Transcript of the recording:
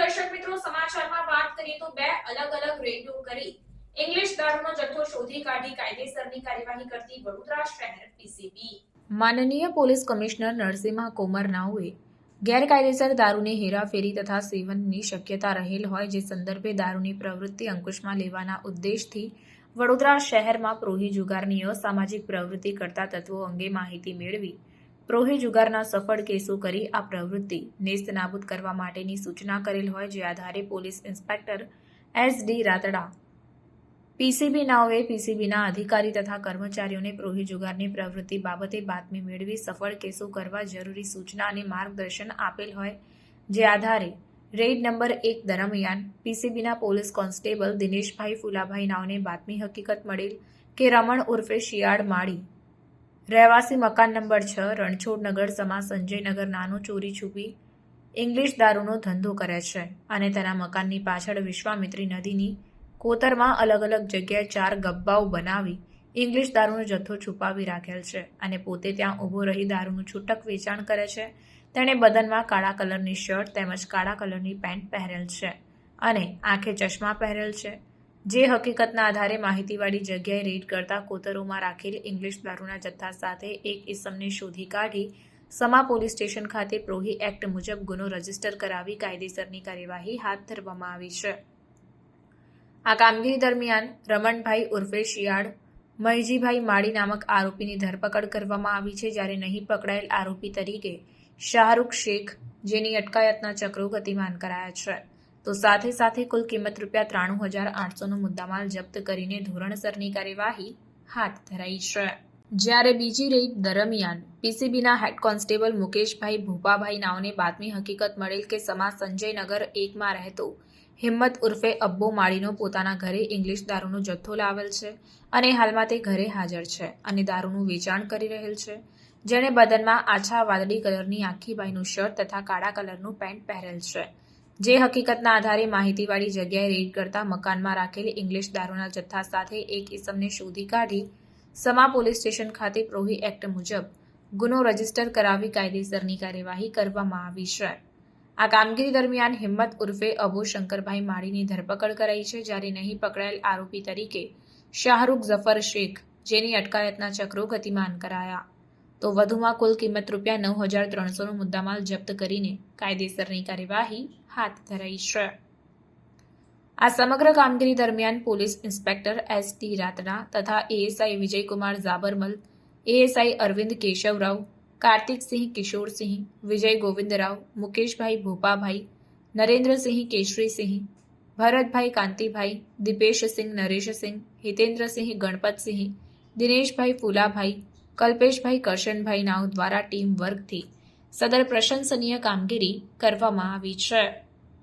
દર્શક મિત્રો, સમાચારમાં વાત કરીએ તો બે અલગ અલગ રેડો કરી. ઇંગ્લિશ દારૂનો જથ્થો શોધી કાઢી કાયદેસરની કાર્યવાહી કરતી વડોદરા શહેર પીસીબી માનનીય પોલીસ કમિશનર નરસિંહ કોમર નાઓએ ગેરકાયદેસર દારૂની હેરાફેરી તથા સેવનની શક્યતા રહેલ હોય જે સંદર્ભે દારૂની પ્રવૃત્તિ અંકુશમાં લેવાના ઉદ્દેશથી વડોદરા શહેરમાં પ્રોહી જુગારની અસામાજિક પ્રવૃત્તિ કરતા તત્વો અંગે માહિતી મેળવી પ્રોહી જુગારના સફળ કેસો કરી આ પ્રવૃત્તિ. નેસ્તનાબૂદ કરવા માટેની સૂચના કરેલ હોય જે આધારે police inspector S D Ratda PCB નાઓએ પીસીબીના અધિકારી તથા કર્મચારીઓને પ્રોહી જુગારની પ્રવૃત્તિ બાબતે બાતમી મેળવી સફળ કેસો કરવા જરૂરી સૂચના અને માર્ગદર્શન આપેલ હોય જે આધારે રેડ નંબર એક દરમિયાન પીસીબીના પોલીસ કોન્સ્ટેબલ દિનેશભાઈ ફુલાભાઈ નાવને બાતમી હકીકત મળેલ કે રમણ ઉર્ફે શિયાળ માળી રહેવાસી મકાન નંબર છ રણછોડનગર સમા સંજયનગર નાનું ચોરી છુપી ઇંગ્લિશ દારૂનો ધંધો કરે છે અને તેના મકાનની પાછળ વિશ્વામિત્રી નદીની કોતરમાં અલગ અલગ જગ્યાએ ચાર ગબ્બાઓ બનાવી ઇંગ્લિશ દારૂનો જથ્થો છુપાવી રાખેલ છે અને પોતે ત્યાં ઊભો રહી દારૂનું છૂટક વેચાણ કરે છે. તેણે બદનમાં કાળા કલરની શર્ટ તેમજ કાળા કલરની પેન્ટ પહેરેલ છે અને આંખે ચશ્મા પહેરેલ છે. જે હકીકતના આધારે માહિતીવાળી જગ્યાએ રેડ કરતા કોતરોમાં રાખેલ ઇંગ્લિશ દારૂના જથ્થા સાથે એક ઇસમને શોધી કાઢી સમા પોલીસ સ્ટેશન ખાતે પ્રોહી એક્ટ મુજબ ગુનો રજિસ્ટર કરાવી કાયદેસરની કાર્યવાહી હાથ ધરવામાં આવી છે. આ કામગીરી દરમિયાન રમણભાઈ ઉર્ફે શિયાળ, મહીજીભાઈ માળી નામક આરોપીની ધરપકડ કરવામાં આવી છે જ્યારે નહીં પકડાયેલ આરોપી તરીકે શાહરૂખ શેખ, જેની અટકાયતના ચક્રો ગતિમાન કરાયા છે. તો સાથે સાથે કુલ કિંમત રૂપિયા ત્રાણું હજાર આઠસોનો મુદ્દામાલ જપ્ત કરીને ધોરણસરની કાર્યવાહી હાથ ધરાઈ છે. જ્યારે બીજી રેડ દરમિયાન પીસીબીના હેડ કોન્સ્ટેબલ મુકેશભાઈ ભૂપાભાઈ નાવને બાતમી હકીકત મળેલ કે સમા સંજયનગર એકમાં રહેતો હિંમત ઉર્ફે અબ્બો માળીનો પોતાના ઘરે ઇંગ્લિશ દારૂનો જથ્થો લાવેલ છે અને હાલમાં તે ઘરે હાજર છે અને દારૂનું વેચાણ કરી રહેલ છે. જેણે બદનમાં આછા વાદળી કલરની આખી બાઈનું શર્ટ તથા કાળા કલરનું પેન્ટ પહેરેલ છે. જે હકીકતના આધારે માહિતીવાળી જગ્યાએ રેડ કરતા મકાનમાં રાખેલી ઇંગ્લિશ દારૂના જથ્થા સાથે એક ઇસમને શોધી કાઢી સમા પોલીસ સ્ટેશન ખાતે પ્રોહી એક્ટ મુજબ ગુનો રજિસ્ટર કરાવી કાયદેસરની કાર્યવાહી કરવામાં આવી છે. આ કામગીરી દરમિયાન હિંમત ઉર્ફે અબુ શંકરભાઈ માળીની ધરપકડ કરાઈ છે, જ્યારે નહીં પકડાયેલ આરોપી તરીકે શાહરૂખ ઝફર શેખ, જેની અટકાયતના ચક્રો ગતિમાન કરાયા. તો વધુમાં કુલ કિંમત રૂપિયા નવ હજાર ત્રણસોનો મુદ્દામાલ જપ્ત કરીને કાયદેસરની કાર્યવાહી હાથ ધરાઈ છે આ સમગ્ર કામગીરી દરમિયાન પોલીસ ઇન્સ્પેક્ટર એસ ટી રાતના તથા એએસઆઈ વિજયકુમાર ઝાબરમલ, એએસઆઈ અરવિંદ કેશવરાવ, કાર્તિકસિંહ કિશોરસિંહ, વિજય ગોવિંદરાવ, મુકેશભાઈ ભોપાભાઈ, નરેન્દ્રસિંહ કેશરીસિંહ, ભરતભાઈ કાંતિભાઈ, દિપેશસિંહ નરેશસિંહ, હિતેન્દ્રસિંહ ગણપતસિંહ, દિનેશભાઈ ફુલાભાઈ કલ્પેશભાઈ કરશનભાઈ નાઉ દ્વારા ટીમ વર્કથી સદર પ્રશંસનીય કામગીરી કરવામાં આવી છે.